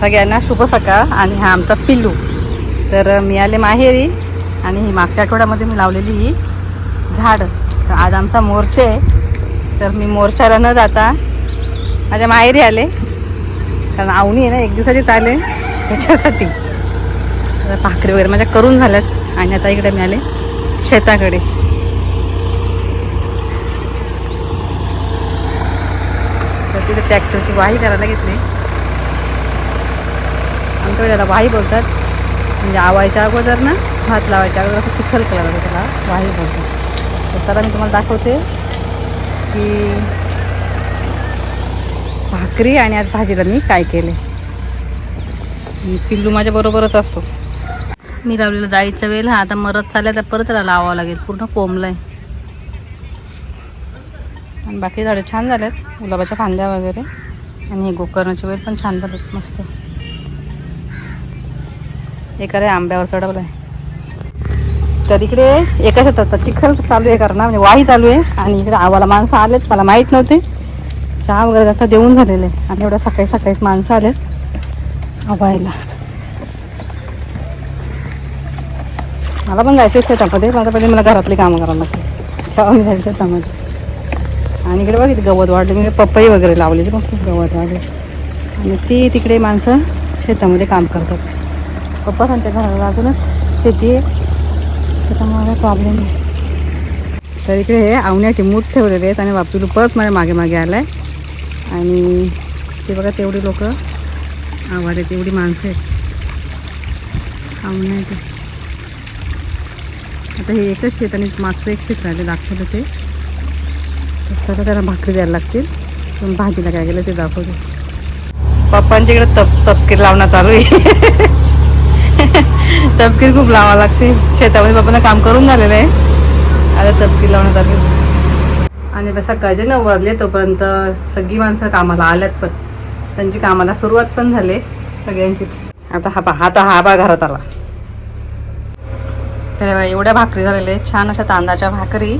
सगळ्यांना शुभ सकाळ आणि हा आमचा पिल्लू. तर मी आले माहेरी आणि ही मागच्या आठवड्यामध्ये मी लावलेली ही झाड. तर आज आमचा मोर्चा आहे. तर मी मोर्चाला न जाता माझ्या माहेरी आले. कारण आवणी आहे ना एक दिवसाचीच आले. त्याच्यासाठी. आता भाकरी वगैरे माझ्या करून झाल्यात आणि आता इकडे मी आले शेताकडे. तर तिथे ट्रॅक्टरची वाही करायला घेतली. आमच्याकडे त्याला वाही बोलतात. म्हणजे आवायच्या अगोदर ना भात लावायच्या अगोदर असं चिखल कलर होतो त्याला वाही बोलतात. तर त्याला मी तुम्हाला दाखवते की भाकरी आणि आज भाजीला मी काय केले. पिल्लू माझ्या बरोबरच असतो. मी लावलेलं जायचं वेळ हा आता मरत चालला तर परत त्याला लावावं लागेल. पूर्ण कोंबलाय. आणि बाकी झाडं छान झालेत गुलाबाच्या फांद्या वगैरे. आणि हे गोकर्णाचे वेळ पण छान झालेत मस्त. एखाद्या आंब्यावर चढवलाय. तर इकडे एका शेतात चिखल चालू आहे करणार म्हणजे वाही चालू आहे. आणि इकडे आवाला माणसं आलेत मला माहीत नव्हते. चहा वगैरे जास्त देऊन झालेलं आहे. आणि एवढ्या सकाळी सकाळीच माणसं आलेत. आवायला. मला पण जायचं शेतामध्ये. माझ्या पहिले मला घरातली कामं करावं लागते तेव्हा मी जायचं शेतामध्ये. आणि इकडे बघितलं गवत वाढले. म्हणजे पपई वगैरे लावलेली मस्त गवत वाढले. आणि ती तिकडे माणसं शेतामध्ये काम करतात. पप्पा त्यांच्या घराला अजूनच शेती आहे. त्याच्यामुळे प्रॉब्लेम नाही. तर इकडे हे आवण्याचे मूठ ठेवलेले आहेत आणि बापू परत माझ्या मागे मागे आलाय. आणि ते बघा तेवढी लोक आवाज तेवढी माणसं आहेत. आवण्याचे आता हे एकच शेत आणि मागचं एक शेत राहिले दाखवलं ते. तर आता त्याला भाकरी द्यायला लागतील. पण भाजीला काय केलं ते दाखवतो. पप्पांच्या इकडे तप तपकीर लावणं चालू आहे. तपकीर खूप लावावं लागते. शेतामध्ये पप्पांना काम करून झालेलं आहे. आता तपकीर लावणं चालू आहे. आणि बस सकाळचे नऊ वाजले तोपर्यंत सगळी माणसं कामाला आल्यात पण. त्यांची कामाला सुरुवात पण झाली सगळ्यांचीच. आता हा पा आता हा बा घरात आला. तर एवढ्या भाकरी झालेल्या आहेत. छान अशा तांदळाच्या भाकरी.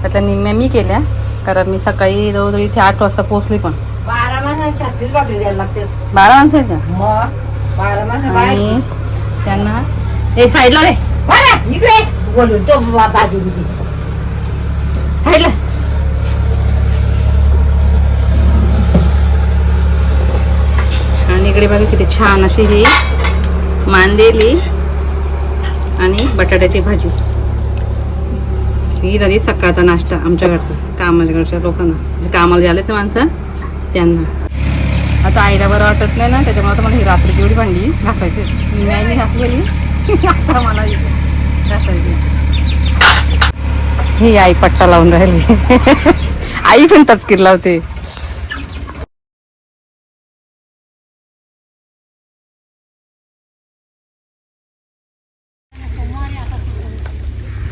त्यातल्या निम्म्या मी केल्या. कारण मी सकाळी जवळजवळ इथे आठ वाजता पोहोचली पण. बारा माणसांची छत्तीस भाकरी द्यायला लागते बारा माणसं आहेत का? बारा माणसं त्यांना. हे साईडला रे. बरं, इकडे. बोलून तो बाजू साईडला. आणि इकडे बघा किती छान अशी ही मांदेली आणि बटाट्याची भाजी. ही झाली सकाळचा नाश्ता आमच्याकडचा कामाच्याकडच्या लोकांना. म्हणजे कामाला गेले ते माणसं त्यांना. आता आईला बरं वाटत नाही ना त्याच्यामुळे आता मला ही रात्री एवढी भांडी घासायची मी आईने घातलेली आता मला ही घासायची ही आई पट्टा लावून राहिली. आई पण तपकीर लावते.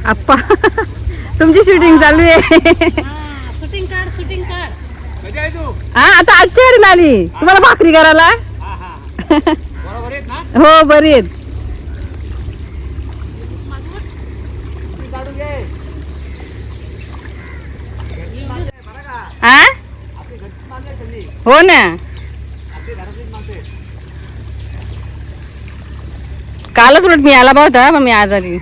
आप्पा तुमची शूटिंग चालू आहे. शूटिंग शूटिंग काढ. हा आता आजच्या घरी आली. तुम्हाला भाकरी करायला? हो बरी आहेत. हा हो ना. कालच उलट मी आला होता मग मी आज आली.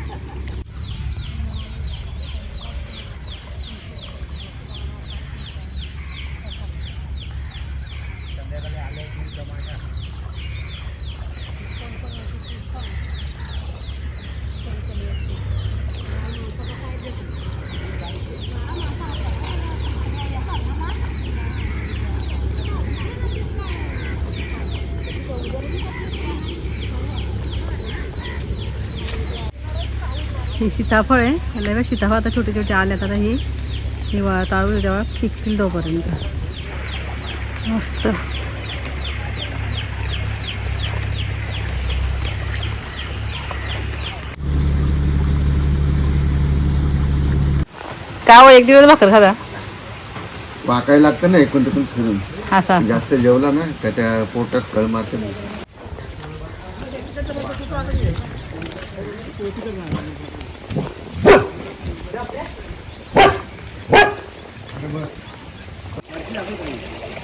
ही सीताफळ आहे. बघ सीताफळ आता छोटे छोटे आल्यात. आता ही हिवाळा ताळू तेव्हा पिकतील तोपर्यंत. मस्त. का हो एक दिवस भाकर खादा वाकायला लागतं ना एकूण तिकून फिरून. असा जास्त जेवला ना त्याच्या पोटात कळ मारते.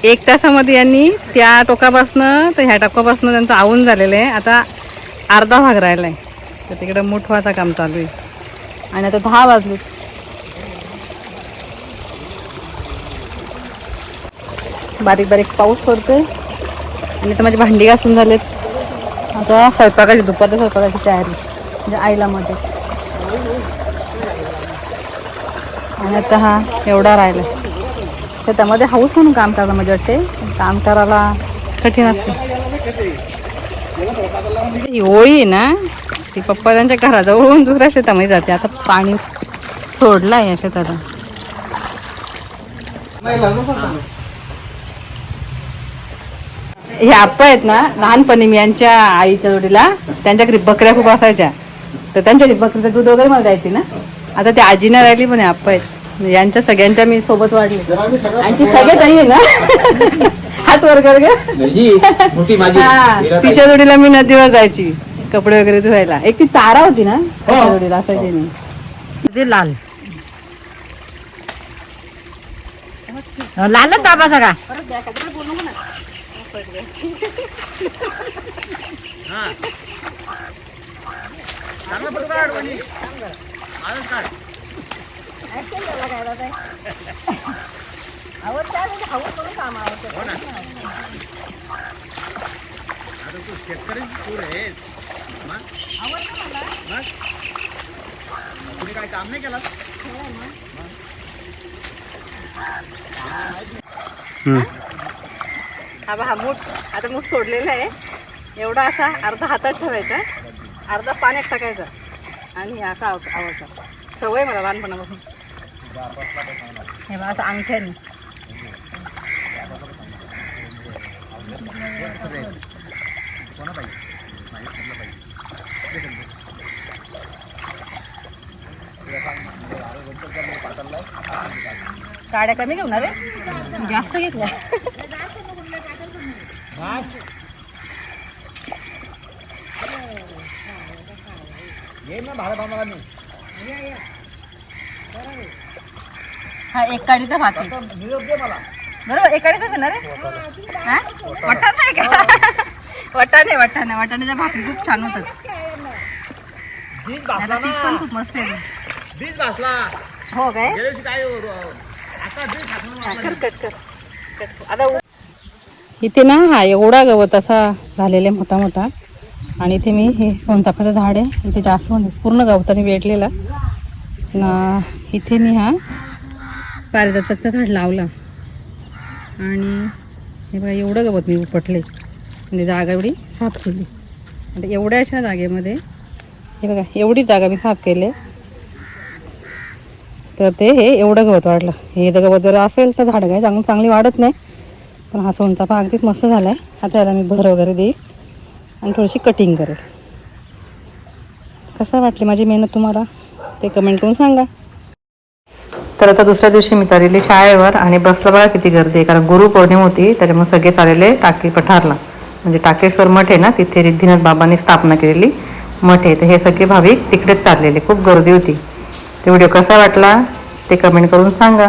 एक तासामध्ये यांनी त्या टोकापासनं तर ह्या टोकापासनं त्यांचं आवून झालेलं आहे. आता अर्धा भाग राहिला आहे. तर तिकडं मोठवाचा काम चालू आहे. आणि आता दहा वाजले. बारीक बारीक पाऊस पडतोय. आणि आता माझी भांडी घासून झालेत. आता स्वयंपाकाची दुपारच्या स्वयंपाकाची तयारी म्हणजे आईला मध्ये आणि आता हा एवढा राहिला शेतामध्ये हाऊस म्हणून काम करायला मजा वाटते. काम करायला कठीण असते. म्हणजे ही ओळी आहे ना ती पप्पा त्यांच्या घराजवळून दुसऱ्या शेतामध्ये जाते. आता पाणी सोडलं आहे या शेतात हे आप्पा आहेत ना लहानपणी मी यांच्या आईच्या जोडीला त्यांच्या घरी बकऱ्या खूप असायच्या. तर त्यांच्या घरी बकरीचं दूध वगैरे मला द्यायची ना. आता ते आजीना राहिली पण हे आप्पा आहेत. म्हणजे यांच्या सगळ्यांच्या मी सोबत वाढले. आणि ती सगळ्यात आई आहे ना? हात वर कर. ही हा. तिच्या जोडीला मी नदीवर जायची. कपडे वगैरे धुवायला. एक ती तारा होती ना तिच्या जोडीला असायची मी ते लाल. लालच बाबा सगळा. तुम्ही काय काम नाही केलं हा बा हा मूठ. आता मूठ सोडलेला आहे. एवढा असा अर्धा हातात ठेवायचा. अर्धा पाण्यात टाकायचा. आणि हे असा आव- आवडता सवय मला लहानपणापासून. हे असं अंगठ्याने. काड्या कमी घेऊ ना रे जास्त घेतल्या हा एक काडीचा भात आहे बरोबर एक काडीचाच आहे? ना रे हा? वटाण नाही का? वटाणे वटाणे वटाण्याच्या भाकरी खूप छान होतात. बीज आता भासला पीक पण ना. खूप मस्त आहे. बीज भासला हो काय? गेल्या वर्षी काय अं, आता बीज भासलं कर कट कर कट कर. आता उ- इथे ना हा एवढा गवत असा झालेला आहे मोठा मोठा आणि इथे मी हे सोनचाफ्याचं झाड आहे. इथे जास्त म्हणजे पूर्ण गवताने वेटलेला ना इथे मी हा पारिजातकचं झाड लावला. आणि हे बघा एवढं गवत मी उपटले म्हणजे जागा एवढी साफ केली. आता एवढ्याशा जागेमध्ये हे बघा एवढी जागा मी साफ केली तर ते हे एवढं गवत वाढलं. हे जर गवत जर असेल तर झाडं काय चांगली चांगली वाढत नाही. पण हा सोनचाफा अगदीच मस्त झाला आहे आता याला मी भर वगैरे देईल आणि थोडीशी कटिंग करेल. कसं वाटली माझी मेहनत तुम्हाला? ते कमेंट करून सांगा. तर आता दुसऱ्या दिवशी मी चाललेली शाळेवर आणि बसला बघा किती गर्दी आहे. कारण गुरुपौर्णिमा होती त्याच्यामुळे सगळे चाललेले टाकी पठारला. म्हणजे टाकेश्वर मठ आहे ना तिथे रिद्धीनाथ बाबांनी स्थापना केलेली मठ आहे. तर हे सगळे भाविक तिकडेच चाललेले. खूप गर्दी होती. ते व्हिडिओ कसा वाटला ते कमेंट करून सांगा.